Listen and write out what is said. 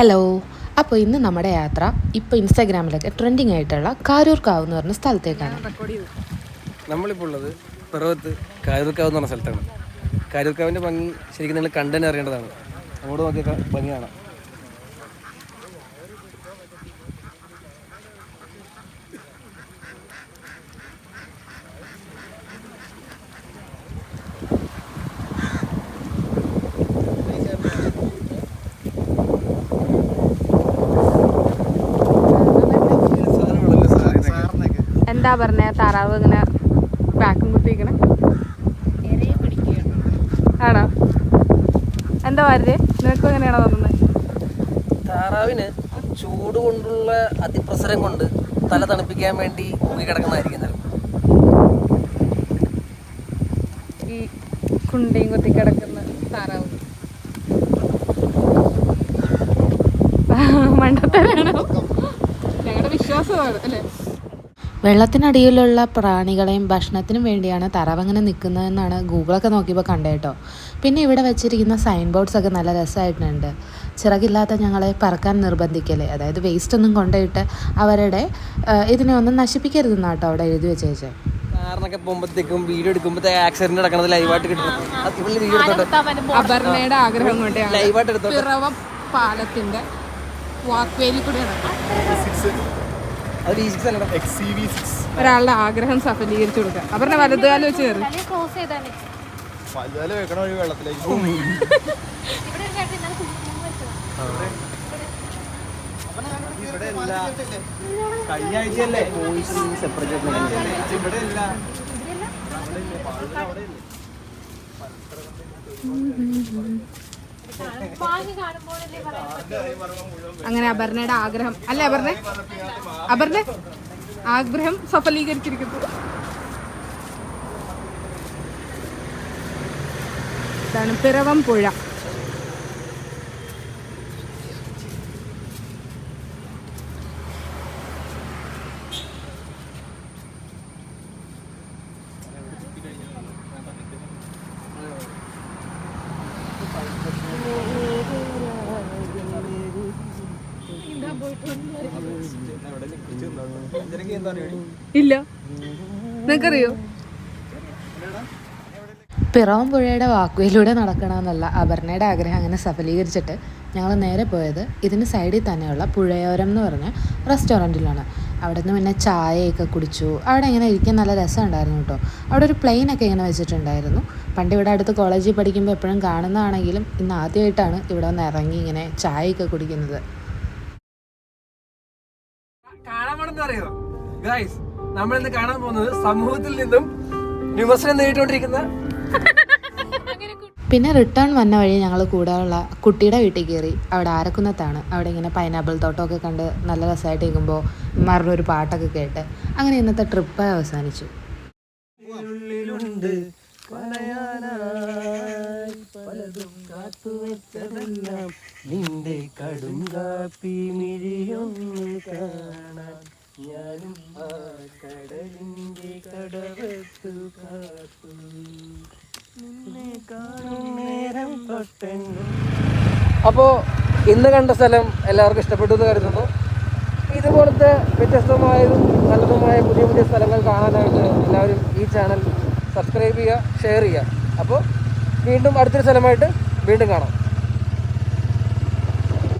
Hello അപ്പോൾ ഇന്ന് നമ്മുടെ യാത്ര ഇപ്പോൾ ഇൻസ്റ്റാഗ്രാമിലൊക്കെ ട്രെൻഡിങ് ആയിട്ടുള്ള കാരൂർ കാവ് എന്ന് പറഞ്ഞ സ്ഥലത്തേക്കാണ്. നമ്മളിപ്പോൾ ഉള്ളത് പിറവത്ത് കാരൂർക്കാവ് എന്ന് പറഞ്ഞ സ്ഥലത്താണ്. കാരൂർക്കാവിന്റെ ഭംഗി ശരിക്കും നിങ്ങൾ കണ്ടന്നെ അറിയേണ്ടതാണ്. അങ്ങോട്ട് നോക്കിയൊക്കെ ഭംഗിയാണ്. എന്താ പറഞ്ഞ താറാവ് ഇങ്ങനെ ബാക്കും കുത്തിക്കണേ ആണോ? എന്താ വരുത് നിനക്കും എങ്ങനെയാണോ തോന്നുന്നത് താറാവിന് ചൂട് കൊണ്ടുള്ള അതിപ്രസരം കൊണ്ട് തല തണുപ്പിക്കാൻ വേണ്ടി മുങ്ങി കിടക്കുന്നതായിരിക്കും ഈ കുണ്ടയും കുത്തി കിടക്കുന്ന താറാവ്. മണ്ടത്തരാണോ? ഞങ്ങളുടെ വിശ്വാസമാണ് അല്ലേ? വെള്ളത്തിനടിയിലുള്ള പ്രാണികളെയും ഭക്ഷണത്തിനും വേണ്ടിയാണ് തറവങ്ങനെ നിൽക്കുന്നതെന്നാണ് ഗൂഗിളൊക്കെ നോക്കിയപ്പോൾ കണ്ടേട്ടോ പിന്നെ ഇവിടെ വെച്ചിരിക്കുന്ന സൈൻ ബോർഡ്സ് ഒക്കെ നല്ല രസമായിട്ടുണ്ട്. ചിറകില്ലാത്ത ഞങ്ങളെ പറക്കാൻ നിർബന്ധിക്കല്ലേ? അതായത് വേസ്റ്റ് ഒന്നും കൊണ്ടുപോയിട്ട് അവരുടെ ഇതിനെ ഒന്നും നശിപ്പിക്കരുതെന്നാണ് കേട്ടോ അവിടെ എഴുതി വെച്ചേച്ചത് കാറിനൊക്കെ പോകുമ്പോഴത്തേക്കും വീഡിയോ എടുക്കുമ്പോഴത്തെ ആക്സിഡന്റ് നടക്കുന്നത് ലൈവായിട്ട് വീഡിയോ ആഗ്രഹം കൊണ്ടാണ് ലൈവായിട്ട് പാലത്തിന്റെ വാക്വേലി കൂടെ ഒരാളുടെ ആഗ്രഹം സഫലീകരിച്ചു കൊടുക്കുക. അവരുടെ വലതുകാലം വെച്ച് കയറി. ഇവിടെ കഴിഞ്ഞ ഇല്ല. ഇവിടെ അല്ല അങ്ങനെ അപർണയുടെ ആഗ്രഹം. അല്ലേ അപർണ? അപർണ ആഗ്രഹം സഫലീകരിച്ചിരിക്കുന്നു. ഇതാണ് പിറവം പുഴ. ഇല്ല. നിനക്കറിയോ പിറവം പുഴയുടെ വാക്കുവയിലൂടെ നടക്കണമെന്നല്ല അപർണയുടെ ആഗ്രഹം അങ്ങനെ സഫലീകരിച്ചിട്ട് ഞങ്ങൾ നേരെ പോയത് ഇതിന് സൈഡിൽ തന്നെയുള്ള പുഴയോരം എന്ന് പറഞ്ഞ റെസ്റ്റോറന്റിലാണ്. അവിടെ നിന്ന് പിന്നെ ചായയൊക്കെ കുടിച്ചു. അവിടെ ഇങ്ങനെ ഇരിക്കാൻ നല്ല രസം ഉണ്ടായിരുന്നു കേട്ടോ. അവിടെ ഒരു പ്ലെയിനൊക്കെ ഇങ്ങനെ വെച്ചിട്ടുണ്ടായിരുന്നു. പണ്ട് ഇവിടെ അടുത്ത് കോളേജിൽ പഠിക്കുമ്പോൾ എപ്പോഴും കാണുന്നതാണെങ്കിലും ഇന്ന് ആദ്യമായിട്ടാണ് ഇവിടെ ഒന്ന് ഇറങ്ങി ഇങ്ങനെ ചായയൊക്കെ കുടിക്കുന്നത്. പോണെന്ന് അറിയോ ഗൈസ് നമ്മൾ ഇന്ന് കാണാൻ പോകുന്നത് സമൂഹത്തിൽ നിന്നും വിമർശനം നേരിട്ടുകൊണ്ടിരിക്കുന്ന പിന്നെ റിട്ടേൺ വന്ന വഴി ഞങ്ങൾ കൂടെയുള്ള കുട്ടിയുടെ വീട്ടിൽ കയറി. അവിടെ ആരക്കുന്നത്താണ്. അവിടെ ഇങ്ങനെ പൈനാപ്പിൾ തോട്ടമൊക്കെ കണ്ട് നല്ല രസമായിട്ട് ഇരിക്കുമ്പോൾ മറുപടി ഒരു പാട്ടൊക്കെ കേട്ട് അങ്ങനെ ഇന്നത്തെ ട്രിപ്പ് അവസാനിച്ചു. പലതും കാത്തുവെച്ചതെല്ലാം നിന്റെ കടും കാപ്പി മിഴിയൊന്നു കാണാൻ. ഞാനും ആ കടലിന്റെ കടവത്തു കാത്തു. നിന്നെ കാണും നേരം തൊട്ടെന്നും. അപ്പോൾ ഇന്ന് കണ്ട സ്ഥലം എല്ലാവർക്കും ഇഷ്ടപ്പെട്ടു എന്ന് കരുതുന്നു. ഇതുപോലത്തെ വ്യത്യസ്തമായതും നല്ലതുമായ പുതിയ പുതിയ സ്ഥലങ്ങൾ കാണാനായിട്ട് എല്ലാവരും ഈ ചാനൽ സബ്സ്ക്രൈബ് ചെയ്യുക ഷെയർ ചെയ്യുക. അപ്പോൾ വീണ്ടും അടുത്തൊരു സ്ഥലമായിട്ട് വീണ്ടും കാണാം.